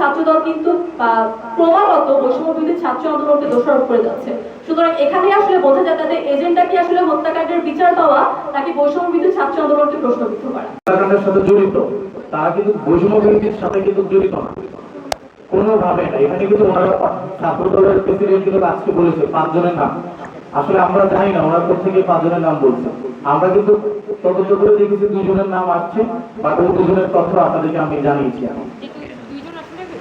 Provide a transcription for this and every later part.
ছাত্রদল কিন্তু ক্রমাগত বৈষম্য বিরোধী ছাত্র আন্দোলনকে দোষারোপ করে যাচ্ছে। সুতরাং এখানে আসলে বোঝা যায় তাদের এজেন্ডা কি আসলে হত্যাকাণ্ডের বিচার পাওয়া নাকি বৈষম্য বিরোধী ছাত্র আন্দোলনকে প্রশ্নবিদ্ধ করা? সাথে জড়িত। তারা কিন্তু বৈষম্য বিরোধীর সাথে কিন্তু জড়িত না। কোনোভাবে না। এখানে কিন্তু ওনারা ছাত্র দলের প্রেসিডেন্ট কিন্তু আজকে বলেছে পাঁচজনের নাম। আসলে আমরা জানি না ওনার থেকে পাঁচজনের নাম বলছে। আমরা কিন্তু তদন্ত করে দেখেছি দুজনের নাম আসছে বা দুজনের তথ্য আপনাদেরকে আমি জানিয়েছি এখন দুইজন আসলে ভিডিও ফুটেজ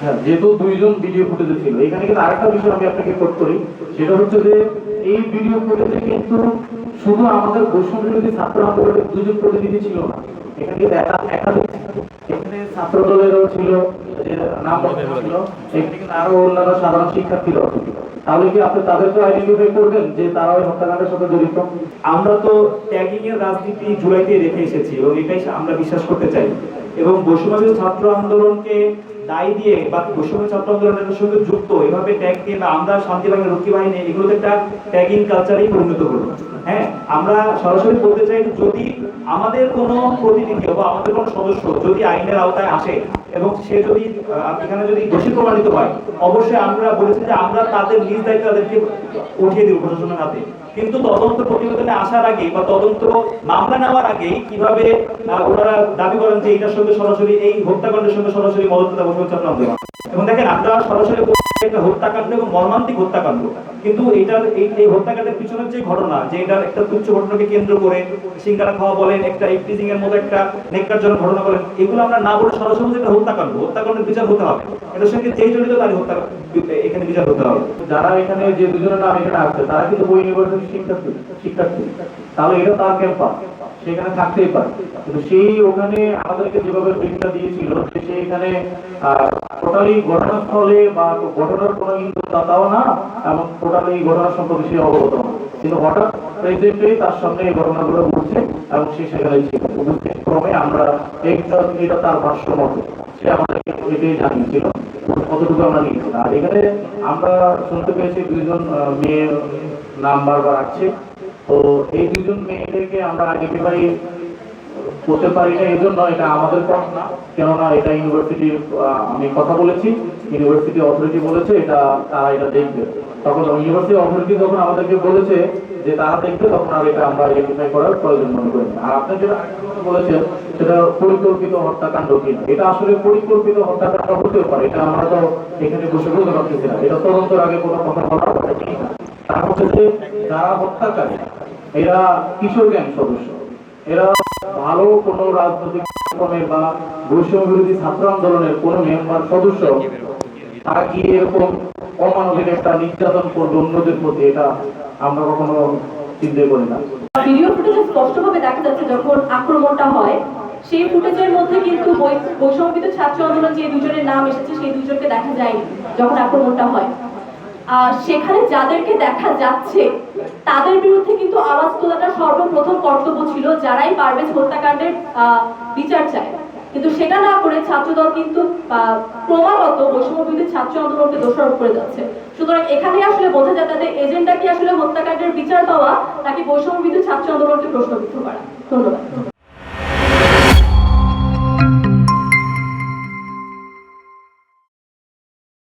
হ্যাঁ যেহেতু দুইজন ভিডিও ফুটেজে ছিল, এখানে কিন্তু আরেকটা বিষয় আমি আপনাকে কোট করি। সেটা হচ্ছে যে, এই ভিডিও ফুটেজে কিন্তু শুধু আমাদের বৈষম্য বিরোধী ছাত্র আন্দোলনের দুজন প্রতিনিধি ছিল না। আমরা রাজনীতি রেখে এসেছি এটাই আমরা বিশ্বাস করতে চাই। এবং বৈষম্যবিরোধী ছাত্র আন্দোলনকে দায় দিয়ে বা বৈষম্য ছাত্র আন্দোলনের সঙ্গে যুক্ত, এভাবে ট্যাগ দিয়ে বা আমরা শান্তি বাহিনী রক্ষী বাহিনী এগুলোতে একটা ট্যাগিং কালচারেই পরিণত করব। হ্যাঁ আমরা সরাসরি বলতে চাই, যদি আমাদের কোনো প্রতিনিধি বা আমাদের কোনো সদস্য যদি আইনের আওতায় আসে এবং সে যদি এখানে যদি দোষী প্রমাণিত হয়, অবশ্যই আমরা বলেছি যে আমরা তাদের নিজ দায়িত্ব তাদেরকে উঠিয়ে দিব প্রশাসনের হাতে। কিন্তু তদন্ত প্রতিবেদনে আসার আগে বা তদন্ত মামলা নেওয়ার আগে কীভাবে ওনারা দাবি করেন যে এটার সঙ্গে সরাসরি, এই হত্যাকাণ্ডের সঙ্গে সরাসরি এবং দেখেন, আমরা সরাসরি একটা হত্যাকাণ্ড এবং মর্মান্তিক হত্যাকাণ্ড। কিন্তু এটার এই হত্যাকাণ্ডের পিছনের যে ঘটনা, যে এটার একটা তুচ্ছ ঘটনাকে কেন্দ্র করে সিঙ্গারা খাওয়া বলেন, একটা এর মতো একটা ঘটনা এগুলো আমরা না বলে সরাসরি এটা হত্যাকাণ্ড, হত্যাকাণ্ডের বিচার হতে হবে। এটার সঙ্গে জড়িত হত্যা এখানে বিচার হতে হবে। যারা এখানে যে দুজনের নাম এখানে আসছে, তারা কিন্তু ওই ইউনিভার্সিটির শিক্ষার্থী শিক্ষার্থী। তাহলে এটা তার ক্যাম্পাস। সেখানে থাকতেই পারে। কিন্তু সেই ওখানে আমাদেরকে যেভাবে ব্রিফটা দিয়েছিল, যে সে এখানে টোটালি ঘটনাস্থলে বা ঘটনার কোনো কিন্তু দাতাও না, এবং টোটালি ঘটনা সম্পর্কে সে অবগত না। কিন্তু হঠাৎ প্রেসিডেন্টই তার সামনে এই ঘটনাগুলো ঘটছে, এবং সে সেখানে ছিল। বুঝতে ক্রমে আমরা এইটা এটা তার ভাষ্য মতে সে আমাদেরকে এটাই জানিয়েছিল কতটুকু আমরা নিয়েছি। আর এখানে আমরা শুনতে পেয়েছি দুইজন মেয়ের নাম বারবার আসছে তো এই দুজন মেয়েদেরকে আমরা করতে পারি না এটা আমাদের পথ না। কেননা এটা আমি কথা বলেছি, ইউনিভার্সিটি অথরিটি বলেছে, এটা তারা এটা দেখবে। তখন ইউনিভার্সিটি অথরিটি যখন আমাদেরকে বলেছে যে তারা দেখবে, তখন আর এটা আমরা করার প্রয়োজন মনে করি আর আপনি যেটা বলেছেন, সেটা পরিকল্পিত হত্যাকাণ্ড কিনা। এটা আসলে পরিকল্পিত হত্যাকাণ্ড হতেও পারে। এটা আমরা তো এখানে বসে বলতে পারতেছি না। এটা আগে কোনো কথা বলা না। তার হচ্ছে যারা হত্যাকারী, এরা কিশোর গ্যাং সদস্য। এরা ভালো কোনো রাজনৈতিক কর্মের বা বৈষম্য বিরোধী ছাত্র আন্দোলনের কোন মেম্বার সদস্য, তারা কি এরকম অমানবিক একটা নির্যাতন করবে অন্যদের প্রতি, এটা আমরা কখনো চিন্তা করি না। ভিডিও ফুটেজে স্পষ্টভাবে দেখা যাচ্ছে যখন আক্রমণটা হয়, সেই ফুটেজের মধ্যে কিন্তু বৈষম্যবিত ছাত্র আন্দোলন যে দুজনের নাম এসেছে, সেই দুজনকে দেখা যায়নি যখন আক্রমণটা হয়। সেখানে যাদেরকে দেখা যাচ্ছে, তাদের বিরুদ্ধে কিন্তু আওয়াজ তোলাটা সর্বপ্রথম কর্তব্য ছিল যারাই পারবে হত্যাকাণ্ডের বিচার চায়। কিন্তু সেটা না করে ছাত্রদল কিন্তু ক্রমাগত বৈষম্য ছাত্র আন্দোলনকে দোষারোপ করে যাচ্ছে। সুতরাং এখানে আসলে বোঝা যায় তাদের এজেন্ডা কি আসলে হত্যাকাণ্ডের বিচার পাওয়া, নাকি বৈষম্য বিরোধী ছাত্র আন্দোলনকে প্রশ্নবিদ্ধ করা। ধন্যবাদ।